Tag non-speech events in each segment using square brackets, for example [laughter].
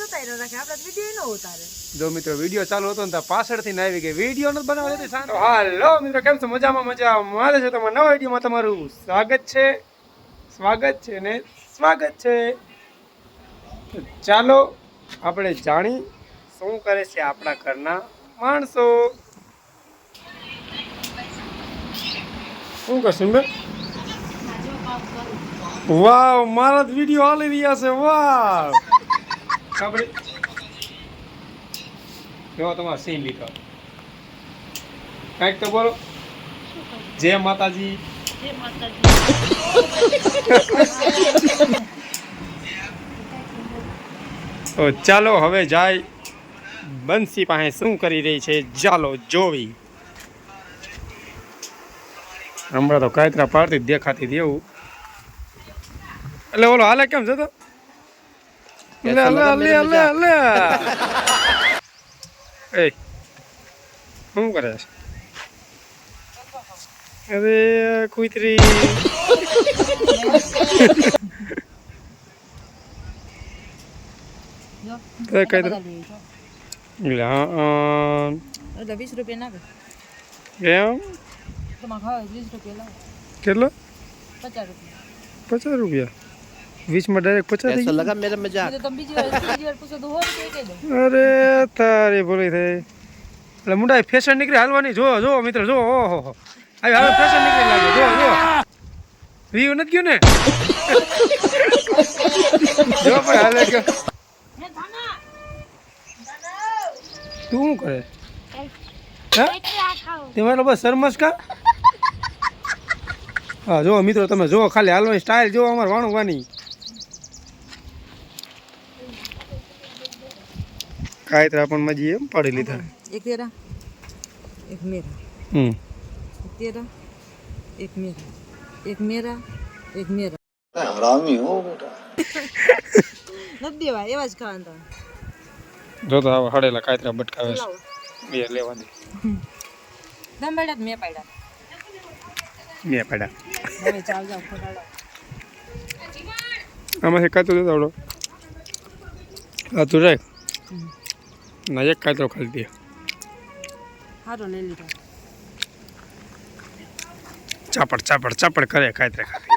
જોતા રહ્યો રાખે. આપણે વીડિયો ન ઉતારે. જો મિત્રો વીડિયો ચાલુ હતો ને પાછળથી આવી ગઈ વીડિયો નથી બનાવવા દેતી શાંત હાલો મિત્રો કેમ છો? મજામાં મજા મારે છે તમારા નવા વિડીયોમાં તમારું સ્વાગત છે. સ્વાગત છે ને સ્વાગત છે. ચાલો આપણે જાણી શું કરે છે આપણા ઘરના માણસો. શું કરશું બે વાવ મારા જ વીડિયો હાલી રહ્યા છે. વાવ. આપણે જો તમારો સીન લીધો. કાંઈક તો બોલો. જય માતાજી. તો ચાલો હવે જાય બંસી પાસે શું કરી રહી છે ચાલો જોવી. હમણાં તો કાયતરા પાડતી દેખાતી દેવું. એટલે ઓલો હાલે કેમ જતો? શું કરે છે અરે કુતરી કઈ કઈ એટલે હા વીસ રૂપિયા નાખે એમ કેટલો પચાસ રૂપિયા પચાસ રૂપિયા વીસમાં ડાયરેક્ટ પચાસ થઈ લગા મેરે મજાક અરે તારે બોલી થઈ. એટલે મુંડા ફેશન નીકળી હાલવાની. જો જો મિત્ર જો ઓહો હો હવે હવે ફેશન નીકળી લાગે. જો જો વીવ નથી ગયું ને? [laughs] જો પણ હાલે ગયો. તું શું કરે? તમારો બસ શર્મસ કા? હા જો મિત્રો તમે જો ખાલી હાલવાની સ્ટાઇલ જો અમારે વાણું વાની કાયતરા પણ મજી એમ પાડી લીધા. એક તેરા એક મેરા. હમ. એક તેરા એક મેરા. એક મેરા એક મેરા. હરામી હો બેટા. [laughs] નથી દેવા એવા જ ખાવાના જો તો આવા હડેલા કાયતરા બટકાવે બે લેવા. દે દમ બેડા મેં પાડ્યા? મેં હવે ચાલ જાવ ખોટાડા આમાં હેકાતો જતો આવડો. આ તું રાખ. ના એક કાચરો ખાલી દે. હારો લઈ લીધો. ચાપડ ચાપડ ચાપડ કરે કાયતરા ખાલી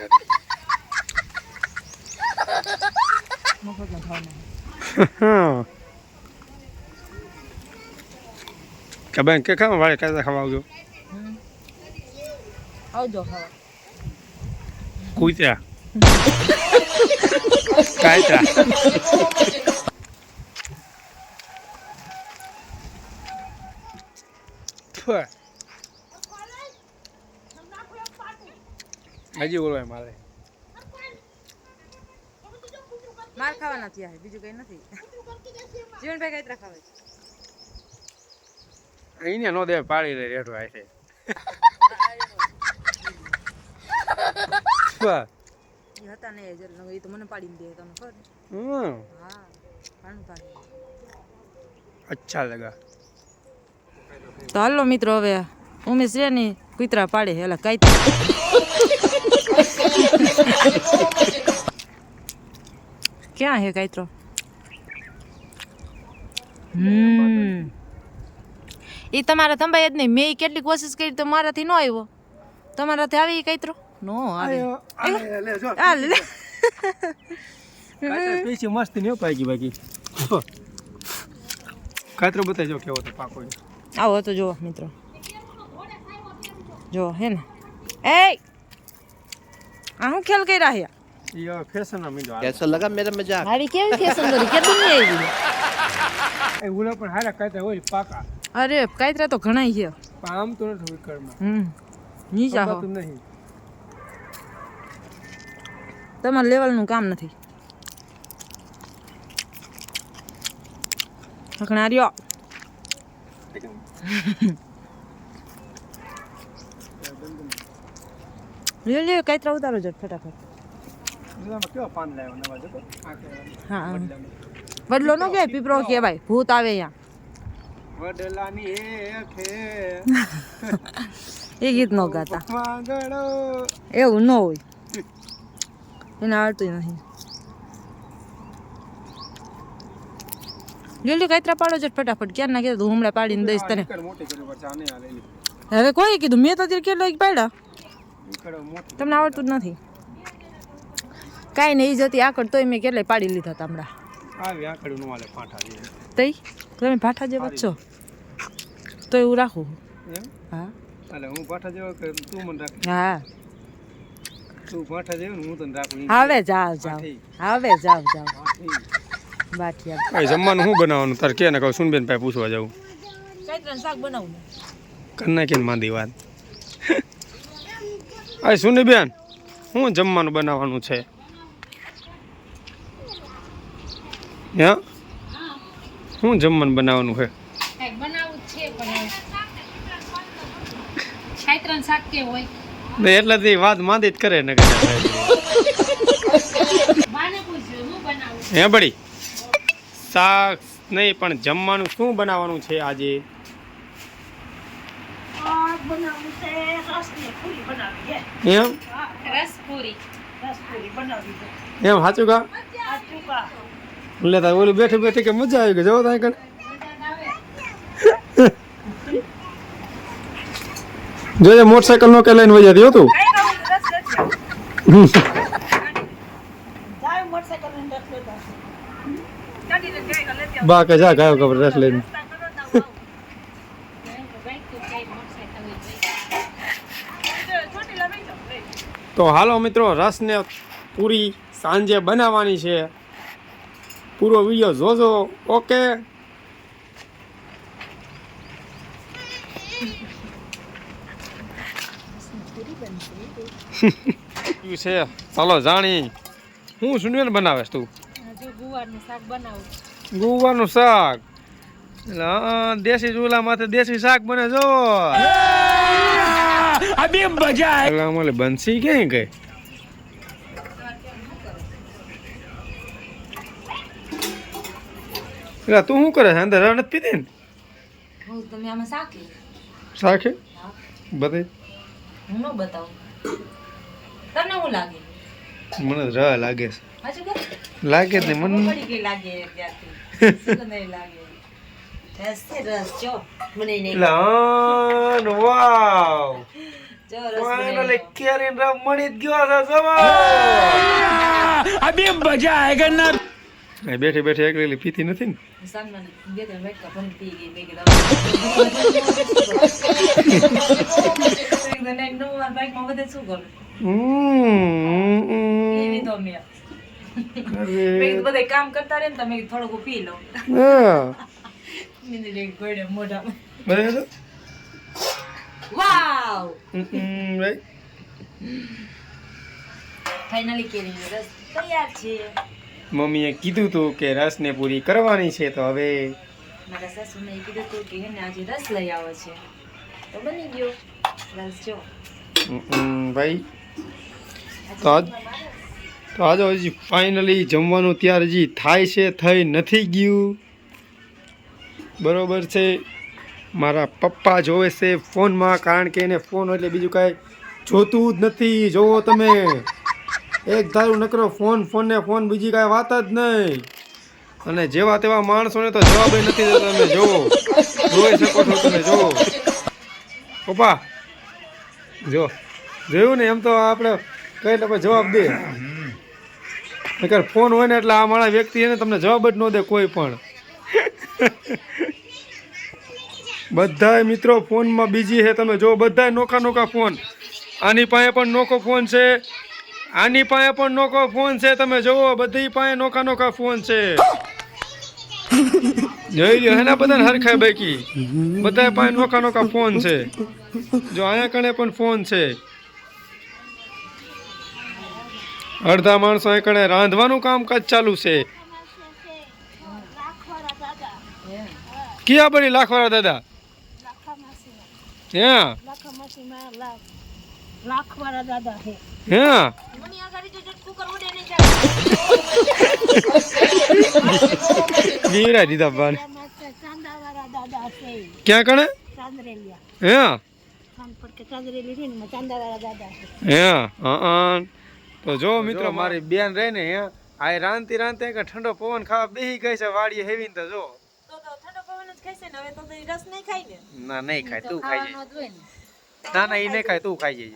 [laughs] કે બેન કે ખાવા વાળે કાયતરા ખાવા આવજો. આવજો ખાવા કૂતરા. કાયતરા ફુઆ. હજી બોલવાય મારે માર ખાવાના નથી છે બીજું કઈ નથી. જીવનભાઈ કઈ ત્રા ખાવે છે? અહીંયા નો દે પાડી લે રેઠો આ છે એ હતા ને જલ એ તો મને પાડી દે તમને ખબર ને? હા. ઘણું પાડી અચ્છા લગા. તો હાલો મિત્રો હવે ઉમેશ છે ને કૂતરા પાડે એટલે કઈ ક્યાં હે કાઈત્રો હમ. એ તમારા થંભાઈ જ નહીં. મેં કેટલી કોશિશ કરી તો મારાથી ન આવ્યો. તમારાથી આવી કાઈત્રો નો આવે. આ લે મસ્ત નહીં પાકી બાકી. કાતરો બતાવજો કેવો તો પાકો છે. આવો તો જુઓ મિત્રો. જો હે ને? એ આ હું ખેલ કઈ રહ્યા યો ફેશન અમીદો કેસો લગા અરે કાયતરા તો ઘણા છે. પામ તો નથી હોય કર્મ હમની જાહો રહ્યો લ્યો કઈ ત્રણ ઉતારો જો ફટાફટ. હા વડલો નો કે પીપરો કે ભાઈ ભૂત આવે અહીંયા. વડલાની [laughs] એ ગીત નો ગાતા. એવું ન હોય. એને આવડતું નથી. લીલી કાતરા પાડો છે ફટાફટ ક્યાં ના કીધું હમણાં પાડીને દઈશ તને. હવે કોઈ કીધું મેં તો અત્યારે કેટલા પાડ્યા? તમને આવડતું જ નથી. કાંઈ નહીં જતી આકડ તોય મેં કેટલાય પાડી લીધા હતા હમણાં. તઈ? તમે ભાઠા જેવા જ છો? તો એવું રાખું. હા. હું પાઠા જેવો તું મને રાખ. હા. તું પાઠા જેવો હું તને રાખું હવે જાવ જાવ. હવે જાવ જાવ. બાઠિયા જમવાનું શું બનાવવાનું? તાર કે ને કહું સુનબેન પાસે પૂછવા જાઉં. કાંઈ શાક બનાવું? કરી નાખીને માંદી વાત. અરે સુનીબેન શું જમવાનું બનાવવાનું છે? હે? શું જમવાનું બનાવવાનું છે? એટલે તે વાત માંદી જ કરે ને બાને પૂછ્યું હું બનાવું? હે બડી શાક નહીં પણ જમવાનું શું બનાવવાનું છે આજે? એમ? એમ સાચું કા? એટલે તારે ઓલું બેઠી બેઠી કે મજા આવી ગઈ જવો ત્યાં કણ? જોજે મોટરસાયકલ નો કે લઈને વજા જતી હતું બા, કે જા, ગાયો ખબર રસ લઈને. તો હાલો મિત્રો, રસને પૂરી સાંજે બનાવવાની છે. પૂરો વીડિયો જોજો, ઓકે? છે, ચાલો જાણી. હું સુનવેલ બનાવેશ તું? ગુવારનું બનાવું. ગુવાનું શાક. એટલે દેશી ચૂલા માથે દેશી શાક બને જો. અભી મજા એટલે બંસી ક્યાં ગઈ? એટલે તું શું કરે છે? અંદર રવા નથી પીતી ને? શાકે બધે હું. ન બતાવું. તને હું લાગે? મને જ લાગે છે. લાગે ને મને પડી ગઈ લાગે ત્યારથી લાગે. રસ છે રસ. જો મને નહીં એટલે હા, ને વાવ. જો રસ ફાઇનલી કેરીન જ ગયો છે જમા અભી મજા આયેગા ના? બેઠી બેઠી એકલી પીતી નથી ને? [laughs] શું કરું? મેં બધા કામ કરતા રહે ને તમે થોડુંક પી લો. હા. મીંદડી ગોળે મોઢામાં. બરાબર વાવ. ફાઇનલી કેરીનો રસ તૈયાર છે. મમ્મીએ કીધું તું કે રસને પૂરી કરવાની છે તો હવે મારા સાસુને કીધું તું કે આજે રસ લઈ આવો છે. તો બની ગયો. રસ જો. ભાઈ. તો તો આજે હજી ફાઇનલી જમવાનું ત્યાર હજી થાય છે, થઈ નથી ગયું. બરોબર છે. મારા પપ્પા જોવે છે ફોનમાં, કારણ કે એને ફોન એટલે બીજું કાંઈ જોતું જ નથી. જોવો તમે. એક ધારું નકરો ફોન, ફોનને ફોન, બીજી કાંઈ વાત જ નહીં. અને જેવા તેવા માણસોને તો જવાબ નથી દેતા તમે. જોવો જોઈ શકો છો તમે જોવો પપ્પા, જો. જોયું ને એમ તો આપણે કઈ એટલે જવાબ દે. નકર ફોન હોય ને એટલે આ મારા વ્યક્તિ એને તમને જવાબ જ ન દે કોઈ પણ. બધાય મિત્રો ફોનમાં બીજી છે, તમે જો બધાય નોખા નોખા ફોન. આની પાસે પણ નોખો ફોન છે, આની પાસે પણ નોખો ફોન છે, તમે જુઓ, બધી પાસે નોખા નોખા ફોન છે. જોઈ લ્યો એના બધાને હરખાય બાકી. બધા પાસે નોખા નોખા ફોન છે. જો અહીંયા કણે પણ ફોન છે. અડધા માણસો એકણે કણે રાંધવાનું કામકાજ ચાલુ છે. ક્યાં બની લાખવાળા દાદા? દાદા હા? બીવરા દીધા બાને ક્યાં કણે? ચાંદરેલિયા હા? હા હા. તો જો મિત્રો મારી બેન રહે ને આ રાંતિ રાંતી કે ઠંડો પવન ખાવા બેહી ગઈ છે વાડીએ હેવીને તો જો. ને નહીં ખાય ને. ના નહીં ખાય તું ખાઈ જાય ખાવાનો જ હોય ને. ના એ નહીં ખાય તું ખાઈ જઈ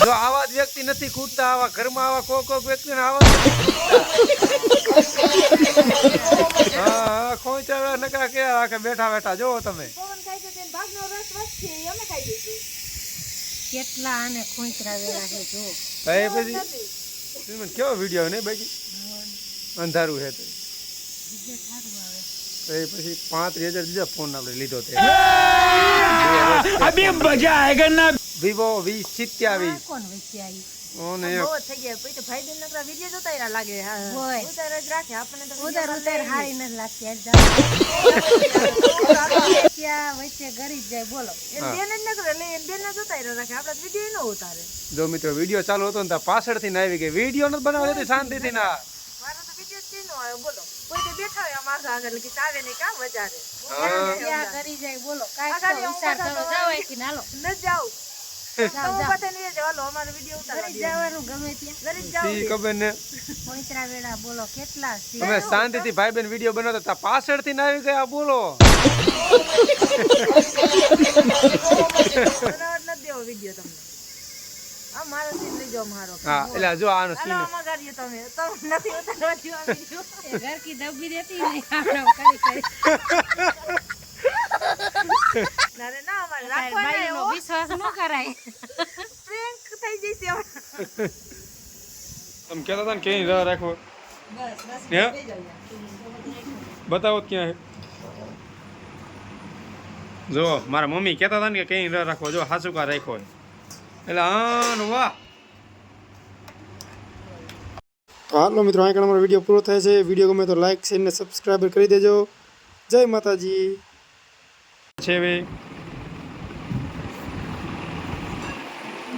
જો આવા જ વ્યક્તિ નથી કૂદતા આવા ઘરમાં આવા કોક કોક વ્યક્તિ આવા હા હા ખોંચા નકરા કે રાખે બેઠા બેઠા જોવો તમે. કેટલા આને ખોઈતરા વેલા છે જો એ પછી? કેવો વીડિયો ને બાકી? અંધારું છે તો. એ પછી પાંત્રીસ હજાર બીજા ફોન આપણે લીધો તે. અભી મજા આયેગા ના? વિવો વીસ સિત્યાવીસ. કોણ થઈ ગયા પછી તો ભાઈ બેન નકરા વીડિયો જોતા રહ્યા લાગે હોય. ઉતાર જ રાખે આપણને તો ઉધર ઉધર હારી નથી લાગતી વચ્ચે ગરી જાય બોલો. એમ બેન જ નકરે લે એમ બેન જ રાખે આપણે વીડિયો ન ઉતારે. જો મિત્રો વીડિયો ચાલુ હતો ને પાછળથી ના આવી ગઈ. વીડિયો તો શાંતિથી ના. મારો તો વીડિયો જ નો આવ્યો બોલો. કોઈ તો બેઠા હોય અમારા આગળ કે આવે ને કામ વધારે ગરી જાય બોલો. હું વિચાર કરો જાવ કે ના લો ન જાવ તમે શાંતિથી ભાઈ બેન વીડિયો બનાવતા હતા પાછળથી ના આવી ગયા બોલો. તમે. [laughs] રહેતી ને અમારે રાખવાના એવો. વિશ્વાસ ન કરાય. પ્રેન્ક થઈ જશે તમે કહેતા હતા ને ક્યાંય રાહ રાખવો. હે? બતાવો ક્યાં છે જો મારા મમ્મી કહેતા હતા ને કે ક્યાંય રાહ રાખવો. જો હાસુકા રાખ્યો રાખો એટલે આન વાહ. તો હાલો મિત્રો અહીં અમારો વીડિયો પૂરો થાય છે. વીડિયો ગમે તો લાઈક શેર ને સબસ્ક્રાઈબ કરી દેજો. જય માતાજી. છે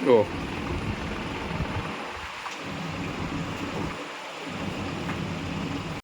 ભાઈ ઓ